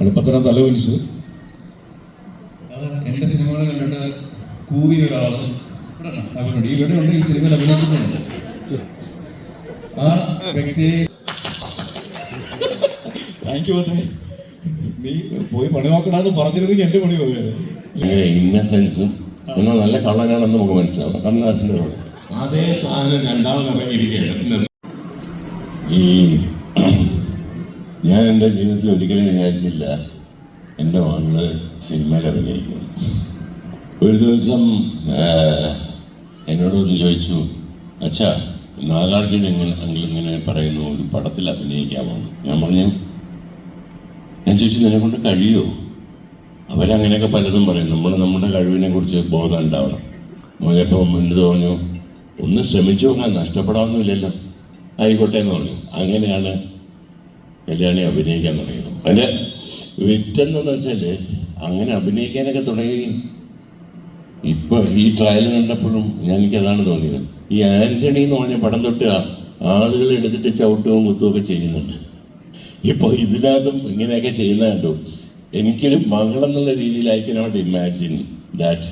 എളുപ്പത്തരം തലവലിച്ചു. എന്റെ സിനിമകൾ കണ്ടിട്ട് കൂവിയ ഒരാൾ അവരുണ്ട് ഇവിടെ ഉണ്ട് ഈ സിനിമയിൽ അഭിനയിച്ചിട്ടുണ്ട്. ആ വ്യക്തിയെ താങ്ക് യു അതെ. നീ പോയി പണി നോക്കണമെന്ന് പറഞ്ഞിരുന്നെങ്കിൽ എന്റെ പണി പോയത് ഇന്നസെൻസും എന്നാൽ നല്ല കള്ളനാണെന്ന് നമുക്ക് മനസ്സിലാവും. കണ്ണാസിന്റെ റോൾ. അതേ സാധനം രണ്ടാമത് ഇറങ്ങിയിരിക്കുകയാണ് ഈ ഞാൻ എന്റെ ജീവിതത്തിൽ ഒരിക്കലും വിചാരിച്ചില്ല എന്റെ മകൾ സിനിമയിൽ അഭിനയിക്കും. ഒരു ദിവസം എന്നോട് എന്നോടൊന്ന് ചോദിച്ചു അച്ഛാ നാഗാർജുൻ എങ്ങൾ അങ്കിൾ ഇങ്ങനെ പറയുന്നു ഒരു പടത്തിൽ അഭിനയിക്കാമോ ഞാൻ പറഞ്ഞു ഞാൻ ചോദിച്ചു നിന്നെ കൊണ്ട് കഴിയുമോ അവരങ്ങനെയൊക്കെ പലതും പറയും. നമ്മൾ നമ്മുടെ കഴിവിനെ കുറിച്ച് ബോധം ഉണ്ടാവണം. മോനപ്പം മുന്നിട്ട് പറഞ്ഞു ഒന്ന് ശ്രമിച്ചു നോക്കാൻ നഷ്ടപ്പെടാവുന്നില്ലല്ലോ ആയിക്കോട്ടെ എന്ന് പറഞ്ഞു. അങ്ങനെയാണ് കല്യാണി അഭിനയിക്കാൻ തുടങ്ങിയത്. അതിന്റെ വിറ്റെന്നു വെച്ചാൽ അങ്ങനെ അഭിനയിക്കാനൊക്കെ തുടങ്ങി. ഇപ്പൊ ഈ ട്രയൽ കണ്ടപ്പോഴും ഞാൻ എനിക്ക് അതാണ് തോന്നിയത്. ഈ ആന്റണി എന്ന് പറഞ്ഞ പടം തൊട്ട് ആളുകൾ എടുത്തിട്ട് ചവിട്ടുകയും കുത്തുകയൊക്കെ ചെയ്യുന്നുണ്ട്. ഇപ്പോൾ ഇതിനകത്തും ഇങ്ങനെയൊക്കെ ചെയ്യുന്ന കണ്ടു. എനിക്കൊരു മകളെന്നുള്ള രീതിയിൽ I imagine that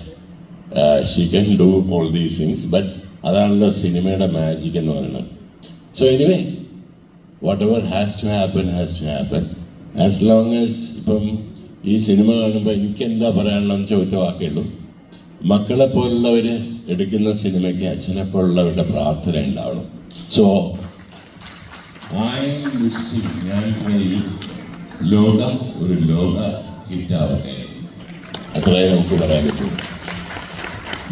she can do all these things but അതാണല്ലോ സിനിമയുടെ മാജിക് എന്ന് പറയുന്നത്. So anyway whatever has to happen has to happen as long as ഇപ്പം ഈ സിനിമ കാണുമ്പോൾ എനിക്ക് എന്താ പറയാനുള്ളതെന്ന് ചോദിച്ച വാക്കേ ഉള്ളൂ മക്കളെ പോലുള്ളവർ എടുക്കുന്ന സിനിമയ്ക്ക് അച്ഛനെ പോലുള്ളവരുടെ പ്രാർത്ഥന ഉണ്ടാവണം. സോ ഐ ഞാൻ ഒരു ലോക ഹിറ്റാവട്ടെ അത്രേ നമുക്ക് പറയാൻ പറ്റൂ.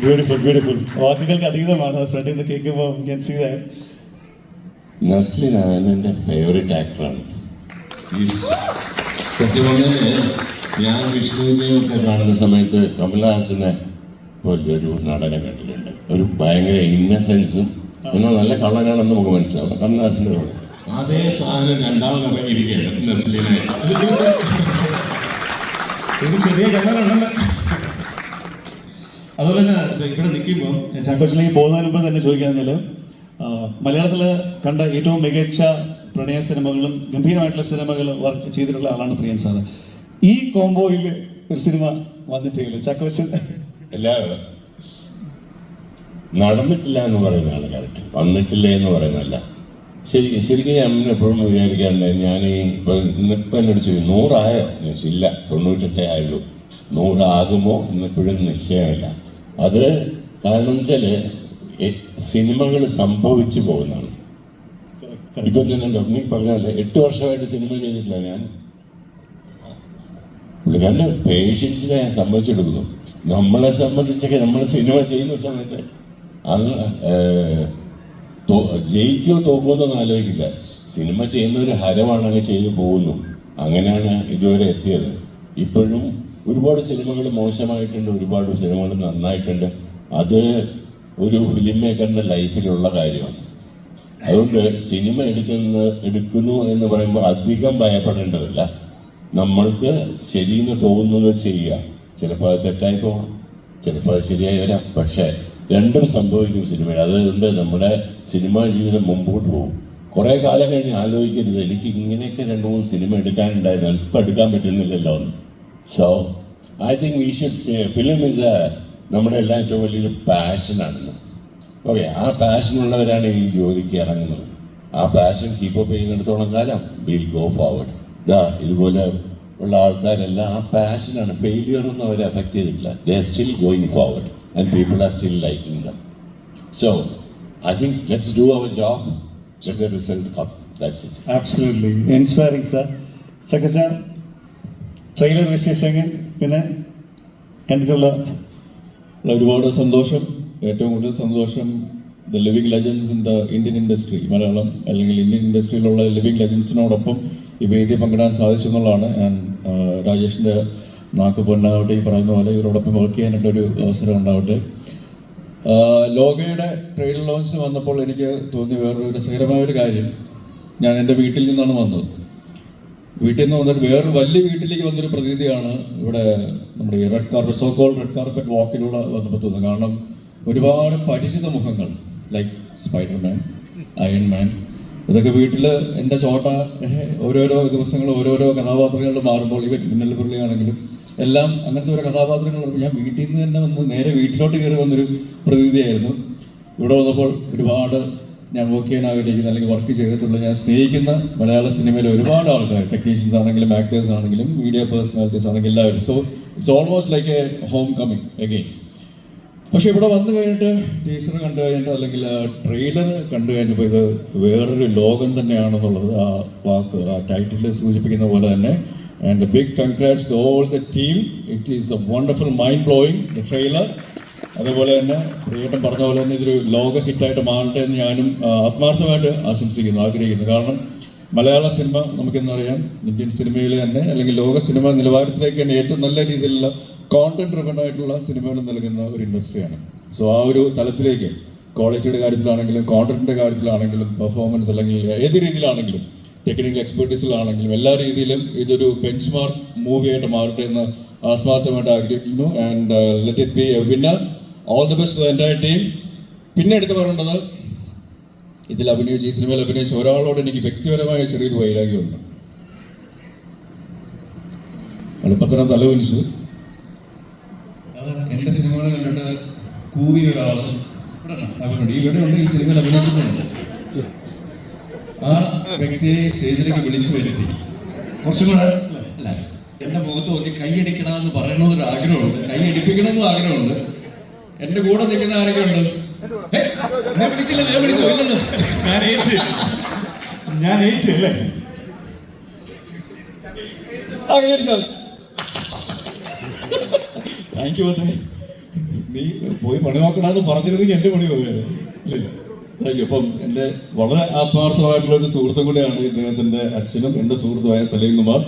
ബ്യൂട്ടിഫുൾ ബ്യൂട്ടിഫുൾ വാക്കുകൾക്ക് അതീതമാണ്. ഫ്രണ്ടിൽ നിന്ന് കേൾക്കുമ്പോൾ ഞാൻ സീ നസ്ലിൻ എന്റെ ഫേവറേറ്റ് ആക്ടറാണ് സത്യം പറഞ്ഞാൽ ഞാൻ വിഷ്ണു വിജയൊക്കെ കാണുന്ന സമയത്ത് കമലഹാസനെ പോലൊരു നടനെ കണ്ടിട്ടുണ്ട്. ഒരു ഭയങ്കര ഇന്നസെൻസും എന്നാൽ നല്ല കള്ളനാണെന്ന് നമുക്ക് മനസ്സിലാവും. കമലഹാസന്റെ റോൾ അതേ സാധനം രണ്ടാമത് ഇറങ്ങിയിരിക്കുകയാണ് നസ്ലിനെ ചെറിയ അതുപോലെ തന്നെ ഇവിടെ നിൽക്കുമ്പോൾ ചാക്കോച്ചിലേക്ക് പോകുന്നതിന് മുമ്പ് തന്നെ ചോദിക്കാമെങ്കിൽ മലയാളത്തിൽ കണ്ട ഏറ്റവും മികച്ച പ്രണയ സിനിമകളും ഗംഭീരമായിട്ടുള്ള സിനിമകൾ വർക്ക് ചെയ്തിട്ടുള്ള ആളാണ് പ്രിയൻ സാർ ഈ കോംബോയിൽ ഒരു സിനിമ വന്നിട്ടില്ല? ചക്കവശൻ എല്ലാ നടന്നിട്ടില്ല എന്ന് പറയുന്നതാണ് കറക്റ്റ് വന്നിട്ടില്ല എന്ന് പറയുന്നതല്ല. ശരി ശരിക്കും ഞാൻ എപ്പോഴും വിചാരിക്കാറുണ്ട് ഞാൻ ഈ ഇപ്പം ഇന്നിപ്പം എന്നോട് ചോദിച്ചു നൂറായോ? ഇല്ല തൊണ്ണൂറ്റെട്ടേ ആയുള്ളൂ. നൂറാകുമോ? എന്നെപ്പോഴും നിശ്ചയമില്ല. അത് കാരണം വെച്ചാൽ സിനിമകൾ സംഭവിച്ചു പോകുന്നതാണ്. ഇപ്പൊ തന്നെ ഡൊമിനിക് പറഞ്ഞാൽ എട്ട് വർഷമായിട്ട് സിനിമ ചെയ്തിട്ടില്ല ഞാൻ. പുള്ളിക്കാരന്റെ പേഷ്യൻസിനെ ഞാൻ സമ്മതിച്ചെടുക്കുന്നു. നമ്മളെ സംബന്ധിച്ചൊക്കെ നമ്മൾ സിനിമ ചെയ്യുന്ന സമയത്ത് അന്ന് ജയിക്കോ തോക്കോ എന്നൊന്നും ആലോചിക്കില്ല. സിനിമ ചെയ്യുന്ന ഒരു ഹരമാണ് അങ്ങ് ചെയ്തു പോകുന്നു. അങ്ങനെയാണ് ഇതുവരെ എത്തിയത്. ഇപ്പോഴും ഒരുപാട് സിനിമകൾ മോശമായിട്ടുണ്ട് ഒരുപാട് സിനിമകൾ നന്നായിട്ടുണ്ട്. അത് ഒരു ഫിലിം മേക്കറിന്റെ ലൈഫിലുള്ള കാര്യമാണ്. അതുകൊണ്ട് സിനിമ എടുക്കുന്ന എടുക്കുന്നു എന്ന് പറയുമ്പോൾ അധികം ഭയപ്പെടേണ്ടതില്ല. നമ്മൾക്ക് ശരിയെന്ന് തോന്നുന്നത് ചെയ്യുക. ചിലപ്പോൾ അത് തെറ്റായി പോകാം ചിലപ്പോൾ അത് ശരിയായി വരാം. പക്ഷേ രണ്ടും സംഭവിക്കും സിനിമയിൽ അതുകൊണ്ട് നമ്മുടെ സിനിമാ ജീവിതം മുമ്പോട്ട് പോകും. കുറേ കാലം കഴിഞ്ഞ് ആലോചിക്കരുത്. എനിക്ക് ഇങ്ങനെയൊക്കെ രണ്ട് മൂന്ന് സിനിമ എടുക്കാനുണ്ടായിരുന്നു. ഇപ്പം എടുക്കാൻ പറ്റുന്നില്ലല്ലോ so I think we should say film is a നമ്മുടെ എല്ലാം ഏറ്റവും വലിയൊരു പാഷനാണെന്ന് ഓക്കെ ആ പാഷനുള്ളവരാണ് ഈ ജോലിക്ക് ഇറങ്ങുന്നത്. ആ പാഷൻ കീപ്പപ്പ് ചെയ്യുന്നിടത്തോളം കാലം വിൽ ഗോ ഫോർവേഡ് ഇതാ ഇതുപോലെ ഉള്ള ആൾക്കാരെല്ലാം ആ പാഷനാണ് ഫെയിലിയർ ഒന്നും അവരെ അഫക്റ്റ് ചെയ്തിട്ടില്ല. They are still going forward and people are still liking them so I think let's do our job come that's it absolutely inspiring sir ചക്കച്ച trailer വിശേഷങ്ങൾ പിന്നെ കണ്ടിട്ടുള്ള ഒരുപാട് സന്തോഷം. ഏറ്റവും കൂടുതൽ സന്തോഷം the living legends in the Indian industry Malayalam അല്ലെങ്കിൽ Indian ഇൻഡസ്ട്രിയിലുള്ള living ലെജൻസിനോടൊപ്പം ഈ വേദി പങ്കിടാൻ സാധിച്ചു എന്നുള്ളതാണ്. ഞാൻ രാജേഷിന്റെ നാക്ക് പൊന്നാവട്ടെ ഈ പറയുന്ന പോലെ ഇവരോടൊപ്പം വർക്ക് ചെയ്യാനായിട്ടൊരു അവസരം ഉണ്ടാവട്ടെ. ലോഗയുടെ ട്രെയിലർ ലോഞ്ചിന് വന്നപ്പോൾ എനിക്ക് തോന്നിയ വേറൊരു രസകരമായ ഒരു കാര്യം. ഞാൻ എന്റെ വീട്ടിൽ നിന്നാണ് വന്നത്. വീട്ടിൽ നിന്ന് വന്നിട്ട് വേറൊരു വലിയ വീട്ടിലേക്ക് വന്നൊരു പ്രതീതിയാണ് ഇവിടെ നമ്മുടെ ഈ red carpet so called red carpet വാക്കിലൂടെ വന്നപ്പോൾ തോന്നുന്നത്. കാരണം ഒരുപാട് പരിചിത മുഖങ്ങൾ ലൈക്ക് സ്പൈഡർമാൻ അയൺമാൻ ഇതൊക്കെ വീട്ടിൽ എന്റെ ചോട്ട ഓരോരോ ദിവസങ്ങൾ ഓരോരോ കഥാപാത്രങ്ങൾ മാറുമ്പോൾ ഇവൻ മിന്നൽ പുള്ളിയാണെങ്കിലും എല്ലാം അങ്ങനത്തെ ഓരോ കഥാപാത്രങ്ങൾ ഞാൻ വീട്ടിൽ നിന്ന് തന്നെ വന്ന് നേരെ വീട്ടിലോട്ട് കയറി വന്നൊരു പ്രതീതിയായിരുന്നു. ഇവിടെ വന്നപ്പോൾ ഒരുപാട് ഞാൻ വർക്ക് ചെയ്യാൻ ആഗ്രഹിക്കുന്ന അല്ലെങ്കിൽ വർക്ക് ചെയ്തിട്ടുള്ള ഞാൻ സ്നേഹിക്കുന്ന മലയാള സിനിമയിലെ ഒരുപാട് ആൾക്കാർ ടെക്നീഷ്യൻസ് ആണെങ്കിലും ആക്ടേഴ്സ് ആണെങ്കിലും മീഡിയ പേഴ്സണാലിറ്റീസ് ആണെങ്കിലും എല്ലാവരും. So it's almost like a homecoming again പക്ഷെ ഇവിടെ വന്നു കഴിഞ്ഞിട്ട് ടീച്ചർ കണ്ടു കഴിഞ്ഞിട്ട് അല്ലെങ്കിൽ ട്രെയിലർ കണ്ടു കഴിഞ്ഞപ്പോൾ ഇത് വേറൊരു ലോകം തന്നെയാണെന്നുള്ളത് ആ വാക്ക് ആ ടൈറ്റിൽ സൂചിപ്പിക്കുന്ന പോലെ തന്നെ. And big congrats all the team it is a wonderful mind blowing the trailer അതുപോലെ തന്നെ പ്രിയേട്ടൻ പറഞ്ഞ പോലെ തന്നെ ഇതൊരു ലോക ഹിറ്റായിട്ട് മാറട്ടെ എന്ന് ഞാനും ആത്മാർത്ഥമായിട്ട് ആശംസിക്കുന്നു ആഗ്രഹിക്കുന്നു. കാരണം മലയാള സിനിമ നമുക്കെന്നറിയാം ഇന്ത്യൻ സിനിമയിലെ തന്നെ അല്ലെങ്കിൽ ലോക സിനിമ നിലവാരത്തിലേക്ക് തന്നെ ഏറ്റവും നല്ല രീതിയിലുള്ള കോണ്ടന്റ് ഡ്രിവൺ ആയിട്ടുള്ള സിനിമകൾ നൽകുന്ന ഒരു ഇൻഡസ്ട്രിയാണ് സോ ആ ഒരു തലത്തിലേക്ക് ക്വാളിറ്റിയുടെ കാര്യത്തിലാണെങ്കിലും കോണ്ടന്റിന്റെ കാര്യത്തിലാണെങ്കിലും പെർഫോമൻസ് അല്ലെങ്കിൽ ഏത് രീതിയിലാണെങ്കിലും ടെക്നിക്കൽ എക്സ്പെർട്ടീസിലാണെങ്കിലും എല്ലാ രീതിയിലും ഇതൊരു ബെഞ്ച് മാർക്ക് മൂവിയായിട്ട് മാറട്ടെ എന്ന് ആത്മാർത്ഥമായിട്ട് ആഗ്രഹിക്കുന്നു. And let it be a winner all the best എന്റെ ടീം പിന്നെ എടുത്തു പറയേണ്ടത് ഇതിൽ അഭിനയിച്ച് ഈ സിനിമയിൽ അഭിനയിച്ച ഒരാളോട് എനിക്ക് വ്യക്തിപരമായ ചെറിയൊരു വൈരാഗ്യമുണ്ട്. എളുപ്പത്തിനെ തലവലിച്ചു എന്റെ സിനിമകൾ കണ്ടിട്ട് കൂവിയ ഒരാൾ അവരുണ്ട് ഇവിടെ ഉണ്ട് ഈ സിനിമയിൽ അഭിനയിച്ചിട്ടുണ്ട്. ആ വ്യക്തിയെ സ്റ്റേജിലേക്ക് വിളിച്ചു വരുത്തി. കുറച്ചും കൂടെ അല്ല? എന്റെ മുഖത്ത് നോക്കി കൈയടിക്കണമെന്ന് പറയണമെന്നൊരു ആഗ്രഹമുണ്ട്. കൈ അടിപ്പിക്കണമെന്നും ആഗ്രഹമുണ്ട്. എന്റെ കൂടെ നിൽക്കുന്ന ആരൊക്കെ ഉണ്ട്? എന്നെ വിളിച്ചില്ല ഞാൻ വിളിച്ചോ. ഇല്ലല്ലോ. ഞാൻ ഏറ്റ്. ഞാൻ ഏറ്റ് അല്ലേ താങ്ക് യു നീ പോയി പണി നോക്കണമെന്ന് പറഞ്ഞിരുന്നെങ്കിൽ എന്റെ പണി പോയത് താങ്ക് യു അപ്പം എന്റെ വളരെ ആത്മാർത്ഥമായിട്ടുള്ള ഒരു സുഹൃത്തും കൂടെയാണ് ഇദ്ദേഹത്തിന്റെ അച്ഛനും എന്റെ സുഹൃത്തുമായ സലീം കുമാർ.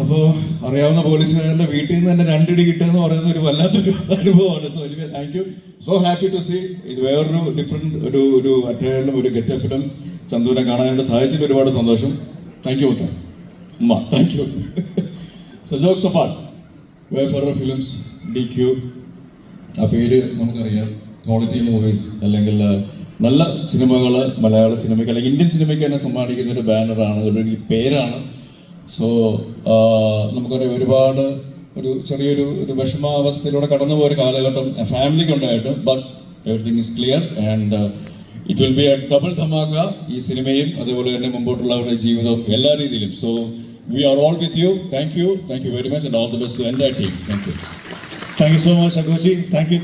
അപ്പോൾ അറിയാവുന്ന പോലീസുകാരന്റെ വീട്ടിൽ നിന്ന് തന്നെ രണ്ടിടി കിട്ടുക എന്ന് പറയുന്നത് ഒരു വല്ലാത്തൊരു അനുഭവമാണ്. സോ എനിക്ക് thank you so happy to see ഇത് വേറൊരു ഡിഫറെന്റ് ഒരു ഒരു അറ്റയറിലും ഒരു ഗെറ്റപ്പിലും ചന്ദുവിനെ കാണാനായിട്ട് സഹായിച്ചിട്ട് ഒരുപാട് സന്തോഷം. താങ്ക് യു മുത്ത. ഉമ്മ thank you so jokes apart wayfarer films D Q ആ പേര് നമുക്കറിയാം. ക്വാളിറ്റി മൂവീസ് അല്ലെങ്കിൽ നല്ല സിനിമകൾ മലയാള സിനിമയ്ക്ക് അല്ലെങ്കിൽ ഇന്ത്യൻ സിനിമയ്ക്ക് തന്നെ സമ്മാനിക്കുന്ന ഒരു ബാനറാണ്. ഒരു പേരാണ്. സോ നമുക്കറിയാം ഒരുപാട് ഒരു ചെറിയൊരു ഒരു വിഷമാവസ്ഥയിലൂടെ കടന്നു പോയ കാലഘട്ടം ഫാമിലിക്ക് ഉണ്ടായിട്ട് but everything is clear and it will be a double dhamaka ഈ സിനിമയും അതുപോലെ തന്നെ മുമ്പോട്ടുള്ള അവരുടെ ജീവിതവും എല്ലാ രീതിയിലും. So we are all with you thank you thank you very much and all the best to എന്റെ team thank you thank you so much അഗോജി thank U